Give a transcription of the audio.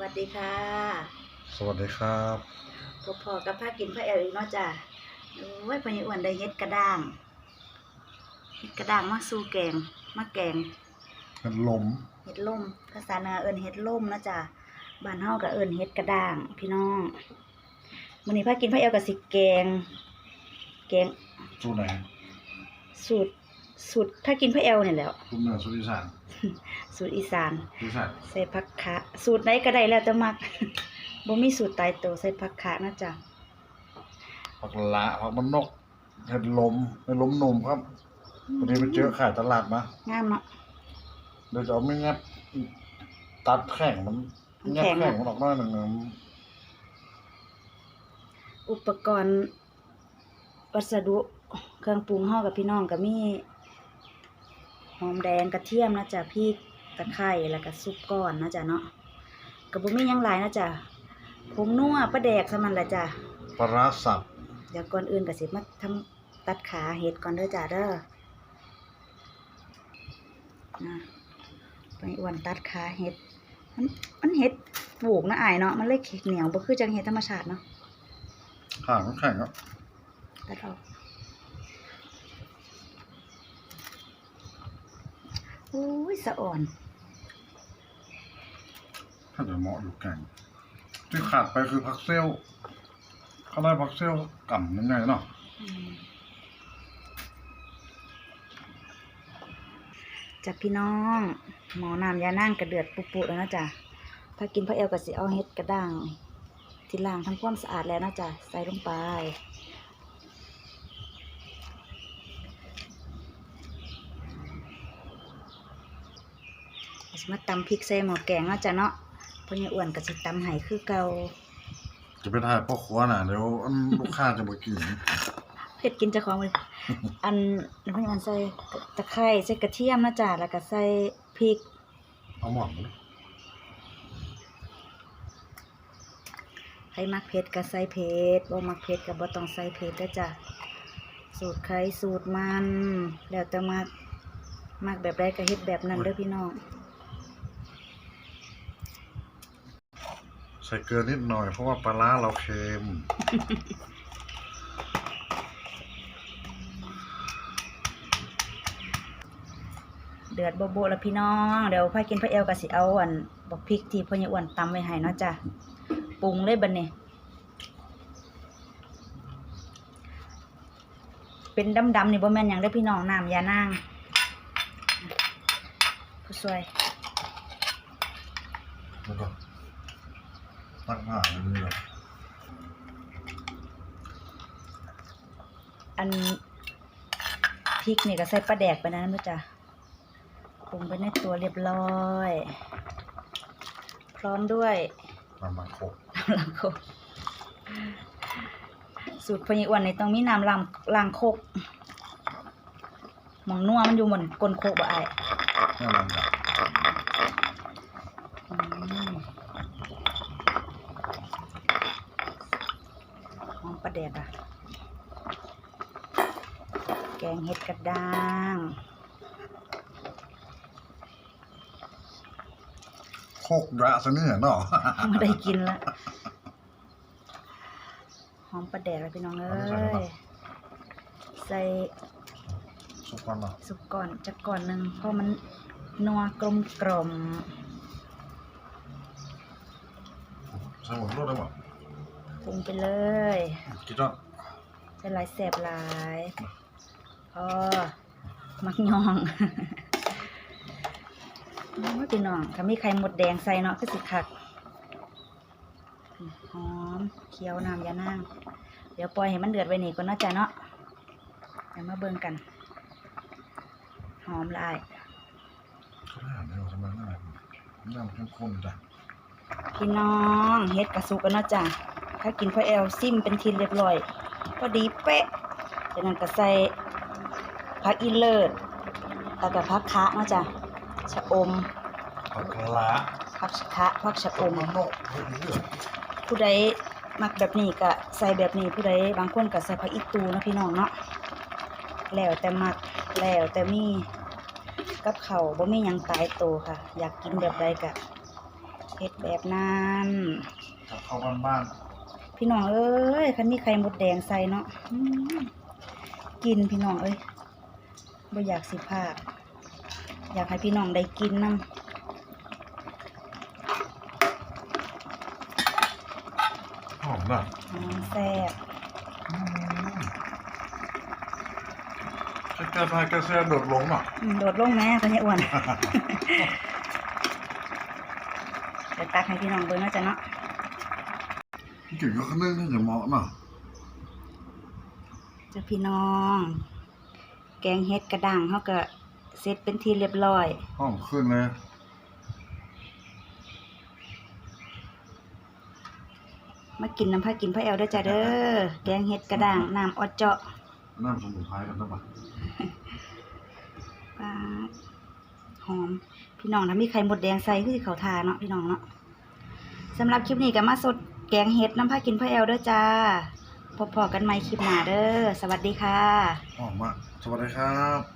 วัสดีค่ะ สวัสดีครับพบพอกับผ้ากินผ้าแอลอีกเนาะจ้ะโอ้ยพอนี่อ้วนได้เฮ็ดกระด้างเฮ็ดกระด้างมาสู่แกงมาแกงเป็นลมเฮ็ดล่มภาษาเหนือเอิ้นเฮ็ดล่มเนาะจ้ะบ้านเฮาก็เอิ้นเฮ็ดกระด้าง พี่น้องมื้อนี้พากินผ้าแอลก็สิแกง แกง สูตรไหนสูตร สูตรถ้ากินผ้าแอลนี่แหล้วสูตรเหนือสูตรอีสานสูตรอีสานอีสานใส่ผักคะสูตรไหนก็ได้แล้วแต่มัก บ่มีสูตรตายตัวใส่ผักคะนะจ๊ะผักละผักมันนกเห็ดลมเป็นลมหนุ่มครับพอดีไปเจอขายตลาดมางามเนาะ เดี๋ยวจะเอาไม่งับตัดแข็งมันมันงับแข็งแข็งอะมันออกมาหนึ่งนึงอุปกรณ์วัสดุเครื่องปรุงเฮากับพี่น้องก็มี หอมแดงกระเทียมนะจ๊ะพริกตะไคร้แล้วก็ซุปก้อนนะจ๊ะเนาะก็บ่มีหยังหลายนะจ๊ะผงนัวปลาแดกซะมันละจ้ะปลาร้าสับเดี๋ยวก่อนอื่นก็สิมาทำตัดขาเห็ดก่อนเด้อจ้ะเด้อนะไปอ้วนตัดขาเห็ด มันมันเห็ดปลูกนะอายเนาะมันเลยเหนียวบ่คือจังเห็ดธรรมชาติเนาะห่างมันแข็งครับตัดออก อ้ยสะอ่อนถ้าจะเหมาะอยู่แกงที่ขาดไปคือผักเซลเขาได้ผักเซลกำยังไงเนาะจากพี่น้อง หมอน้ำยานั่งกระเดือดปุๆแล้วนะจ๊ะถ้ากินพระเอลก็สิเอาเฮ็ดกระด้าง ที่ล้างทำความสะอาดแล้วนะจ๊ะใส่ลงไป สิมาตำพริกใส่หม้อแกงเนาะจ๊ะเนาะเพราะยังอ้วนก็สิตำให้คือเก่าจะไปถ่ายพ่อครัวน่ะเดี๋ยวอันลูกค้าจะมากินเผ็ดกินเจะของเลยอันน้ำมันใส่ตะไคร้ใส่กระเทียมนะจ๊ะแล้วก็ใส่พริกเอาหมอนมาดิใครมักเผ็ดก็ใส่เผ็ดบ่มักเผ็ดก็บ่ต้องใส่เผ็ดเด้อจ้ะสูตรใครสูตรมัน แล้วแต่มักมักแบบใดก็เฮ็ดแบบนั้นเด้อพี่น้อง ใส่เกลือนิดหน่อยเพราะว่าปลาร้าเราเค็ม เดือดโบโบแล้วพี่น้อง เดี๋ยวพ่อกินพ่อเอลก็สิเอาอันบักพริกที่พ่อใหญ่อ้วนตำไว้ให้เนาะจ้ะปรุงเลยบัดนี้เป็นดำๆนี่บ่แม่นหยังได้พี่น้องน้ำยานางผู้ช่วยแล้วก็ตักผ่าเลยนี่เลยอันพริกนี่ก็ใส่ปลาแดกไปนะนะจ๊ะปรุงไปในตัวเรียบร้อย พร้อมด้วยน้ำมันโคกน้ำล้างโคกสูตรพญิอ้วนนี่ต้องมีน้ำล้างล้างโคกหมองนัวมันอยู่บนก้นโคกบ่ไอายน้ำมันดับ อืมหอมปลาแดกอะ แกงเห็ดกระด้างโคกยะซะเนี่ยเนาะไม่ได้กินละหอมปลาแดกเลยพี่น้องเอ้เอาไปใส่ไหนยใส่สุกวันเนาะสุกก่อนจะก่อนหนึ่งเพราะมันนัวกลมกล่อมใส่หมดรสได้หมดปรุงไปเลยคิดว่าใส่หลายแสบหลาย พอมักยองโอ้ยพี่น้องถ้ามีไข่มดแดงใส่เนาะก็สิคักหอมเคี้ยวน้ำยานางเดี๋ยวปล่อยให้มันเดือดไว้นี่ก่อนเนาะจ้ะเนาะเดี๋ยวมาเบิ่งกัน หอมหลายเขาได้อ่านได้ว่าทำไมน่าน้ำเข้มข้นจ้ะพี่น้องเฮ็ดกระสุกกันเนาะจ้ะถ้ากินพ่อแอลซิมเป็นทีเรียบร้อยพอดีเป๊ะจากนั้นก็ใส่ ผักอีเลิศแล้วก็ผักคะเนาะจ้ะชะอมผักละผักชะคะผักชะอผักมมันนกเฮ้ยเลือดผู้ใดมักแบบนี้ก็ใส่แบบนี้ผู้ใดบางคนก็ใส่ผักอีตูเนาะพี่น้องเนาะแล้วแต่มักแล้วแต่มีกับเขาวบ่มีหยังตายตัวค่ะ อยากกินแบบใดก็เฮ็ดแบบนั้นกับข้าวบ้านพี่น้องเอ้ยคันมีไข่มดแดงใส่เนาะอืมกินพี่น้องเอ้ย บ่อยากสิพลาดอยากให้พี่น้องได้กินนำๆหอมนะแซ่บไอ้แกพายแกแซ่โดดลงอะ อืมโดดลงแม่คนนี้อ้วน เดี๋ยวตักให้พี่น้องเบิ่งเนาะจ้ะเนาะพี่กิ่งก็ข้างนึงนี่จะเหมาะน่ะจ้ะพี่น้องแกงเฮ็ดกระด้างเฮาก็เสร็จเป็นที่เรียบร้อยหอมขึ้นเลยมากินน้ำผ้ากินผ้าแอลเด้อจ้ะเด้อแกงเฮ็ดกระด้างน้ำออดเจาะน้ำสมุนไพรกันนะปะปาดหอมพี่น้องถ้ามีไข่มดแดงใส่คือสิเขาทาเนาะพี่น้องเนาะสำหรับคลิปนี้ก็มาสดแกงเฮ็ดน้ำผ้ากินผ้าแอลเด้อจ้า พบพอกันใหม่คลิปหน้าเด้อ สวัสดีค่ะ หอมมากสวัสดีครับ